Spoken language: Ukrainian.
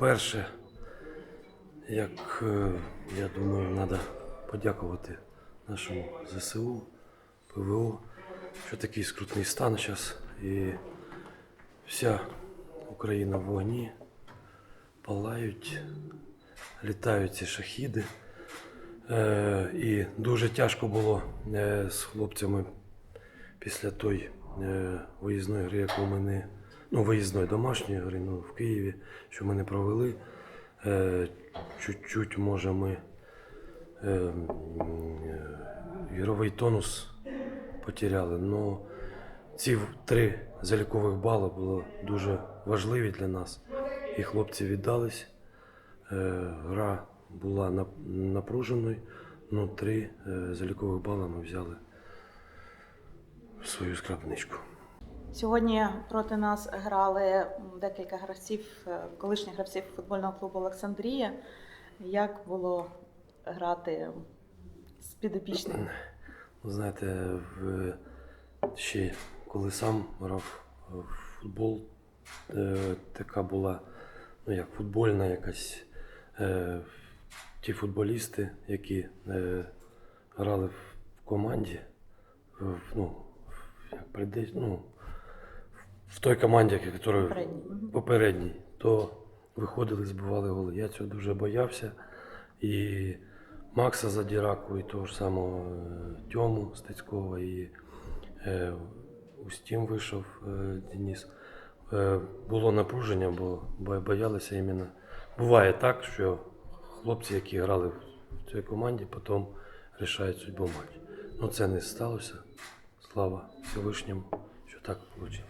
По-перше, як е, я думаю, треба подякувати нашому ЗСУ, ПВО, що такий скрутний стан зараз. І вся Україна в вогні, палають, літають ці шахіди. Е, і дуже тяжко було е, з хлопцями після той виїзної гри, яку ми не. Ну, виїзної домашньої гри ну, в Києві, що ми не провели. Е, чуть-чуть, може, ми е, е, ігровий тонус потеряли. Но ці три залікових бали були дуже важливі для нас. І хлопці віддались. Гра була напруженою, але три залікових бали ми взяли в свою скрабничку. Сьогодні проти нас грали декілька гравців, е, колишніх гравців футбольного клубу Олександрія. Як було грати з підопічним? Ну, Знаєте, в, ще коли сам грав в футбол, е, така була, ну як футбольна якась. Е, ті футболісти, які грали в команді, ну, як прийде, ну, в той команді, яка Попередній, то виходили, збивали голи. Я цього дуже боявся. І Макса Задіраку, і того ж самого е, Тьому Стецького, і е, Устім вийшов е, Денис. Е, було напруження, бо бо- боялися іменно. Буває так, що хлопці, які грали в цій команді, потім рішають судьбу матчу. Ну це не сталося. Слава Всевишньому, що так вийшло.